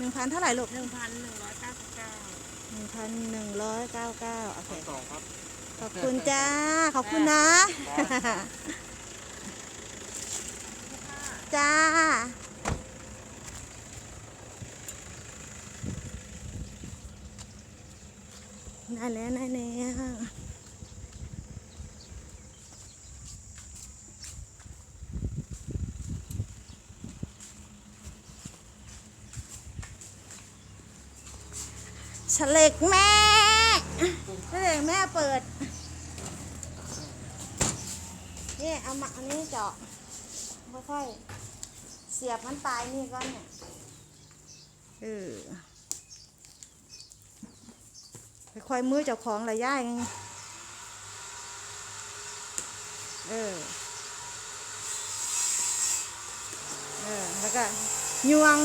นึ่งพันเท่าไหร่ลูกหนึ่งพันหนึ่งร้อยเก้าสิบเก้าหนึ่งพันหนึ่งร้อยเก้าเก้าโอเคสองครับ ขอบคุณจ้า ขอบคุณนะ จ้า ได้แล้วได้แล้ว ฉลกแม่ฉลกแม่เปิด นี่เอามาอันนี้เจาะ ค่อยๆ เสียบมันปลายนี่ก่อนเนี่ย เออค่อยๆมือเจ้าของระย่ายเออ เออ แล้วก็ยวง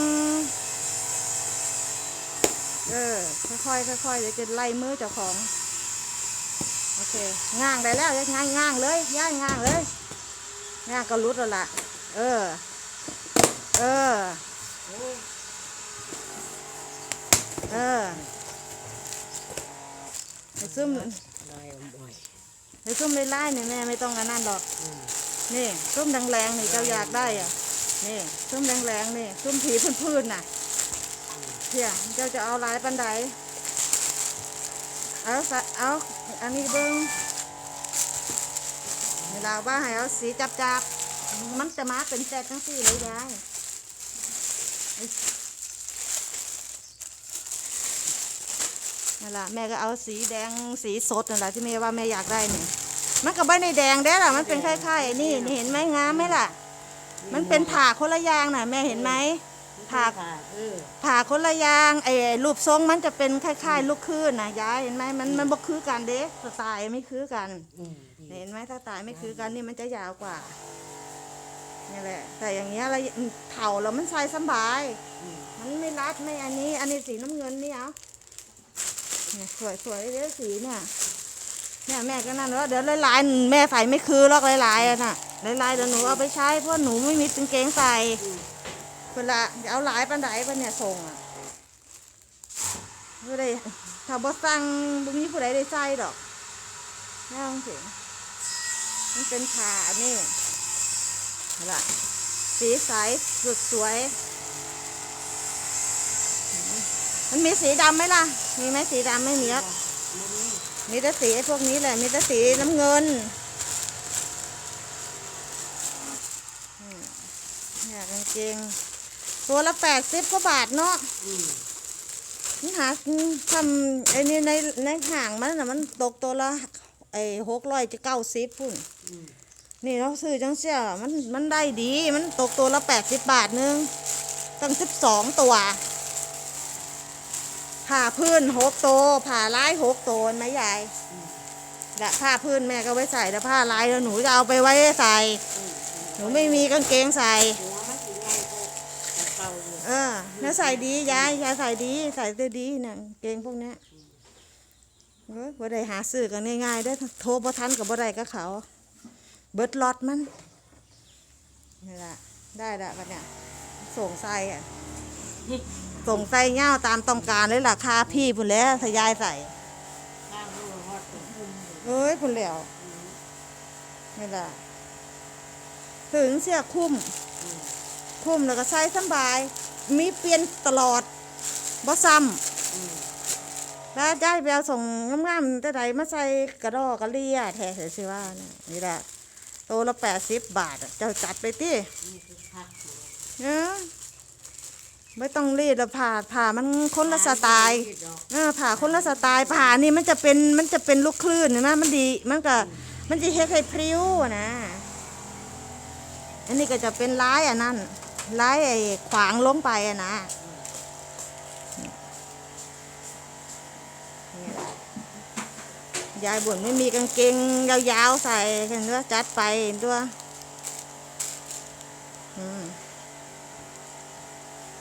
เออ ค่อยๆค่อยๆเดี๋ยวจะไล่มือเจ้าของ โอเคง่างได้แล้วยังง่างง่างเลยย่างง่างเลยง่างก็รุดแล้วล่ะ เออ เออ เออไอ้ซุ่มได้บ่อยไอ้ซุ่มไล่ๆเนี่ยแม่ไม่ต้องกันนั่นหรอก นี่ซุ่มแรงๆนี่เจ้าอยากได้อะ นี่ซุ่มแรงๆนี่ซุ่มผีพื้นๆน่ะ เพี่ยเจ้าจะเอาลายปันไดเอาสเอาอันนี้เบิ้งเวลาว่าให้เอาสีจับๆมันจะมาเป็นแซดทั้งสี่เลยยายนั่นแหละแม่ก็เอาสีแดงสีสดนั่นแหละที่แม่ว่าแม่อยากได้เนี่ยมันก็ไม่ในแดงได้ล่ะมันเป็นคล้ายๆไอ้นี่นี่เห็นไหมงามไหมล่ะ มันเป็นผ่าคนละอย่างน่ะ แม่เห็นไหม ผักเออผ่าคนละอย่างไอ้รูปทรงมันจะเป็นคล้ายๆ ลูกคลื่นนะยายเห็นไหมมันมันบ่คือกันเด้สไตล์ไม่คือกัน อืมดีเห็นไหมถ้าสไตล์ไม่คือกันนี่มันจะยาวกว่านี่แหละ แต่อย่างเงี้ยเราเผาแล้วมันใส่สำบาย อืมมันไม่รัดไม่อันนี้ อันนี้สีน้ำเงินนี่เอาเนี่ยสวยสวยๆเด้อสีเนี่ยเนี่ยแม่ก็นั่นว่าเดี๋ยวลายๆแม่ใส่ไม่คือหรอกลายๆอะน่ะลายๆเดี๋ยวหนูเอาไปใช้เพราะหนูไม่มีกางเกงใส่ เวลาเอาหลายปันไดปันเนี่ยส่งอะไม่ได้ถ้าบ่สั่งบ่มีผู้ใดได้ใส่ดอกน่าเสียงมันเป็นผ้านี่ละสีใสสดสวย มันมีสีดำไหมล่ะ มีไหมสีดำไม่มีครับมีแต่สีพวกนี้แหละ มีแต่สีน้ำเงินเนี่ยกางเกง ตัวละแปดสิบกว่าบาทเนาะอืมนี่หาทำไอ้นี่ในในห่างมันน่ะมันตกตัวละไอ้หกร้อยจะเก้าสิบพุ่นอืมนี่เราซื้อจังเสียมันมันได้ดีมันตกตัวละแปดสิบบาทนึงตั้งสิบสองตัวผ่าพื้นหกตัวผ่าลายหกตัวเห็นไหมยายและผ้าพื้นแม่ก็ไว้ใส่แต่ผ้าลายแล้วหนูจะเอาไปไว้ใส่อืมหนูไม่มีกางเกงใส่ หัวมันสีใหญ่ก็จะ เอเออแล้วใส่ดียายยายใส่ดี ใส่ได้ดีเนี่ยกางเกงพวกเนี้ยเฮ้ยบ่ได้หาซื้อกันง่ายๆได้โทรบ่ทันกับบ่ได้ก็เขา เบิดล็อตมันนี่ละได้ละกันเนี่ยส่งใส่อะส่งใส่เง่าตามต้องการเลยราคาพี่พุ่นแล้วทยายใส่เอ้ยพุ่นแล้วนี่ละถึงเสียคุ้ม คุ้มแล้วก็ใช้สบาย มีเปลี่ยนตลอดบ่ซ้ำอืมแล้วได้ไปเอาส่งงามๆแต่ใดมาใส่กระดอกกระเลียแท้เสียสิว่าเนี่ยนี่แหละตัวละแปดสิบบาทอะเจ้าจัดไปตินี่คือผักหมูเนอะไม่ต้องรีดแล้วผ่าผ่ามันคนละสไตล์ดอกเออผ่าคนละสไตล์ผ่านี่มันจะเป็นมันจะเป็นลูกคลื่นเห็นไหมมันดีมันก็มันจะเฮ็ดให้พริ้วอะนะ อันนี้ก็จะเป็นลายอันนั้น ลายไอ้ขวางลงไปอะนะนี่แหละยายบ่นไม่มีกางเกงยาวๆใส่เห็นว่าจัดไปด้วยอืม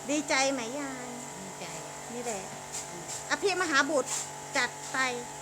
ดีใจไหมยาย ดีใจ นี่แหละอภิมหาบุตรจัดไปอ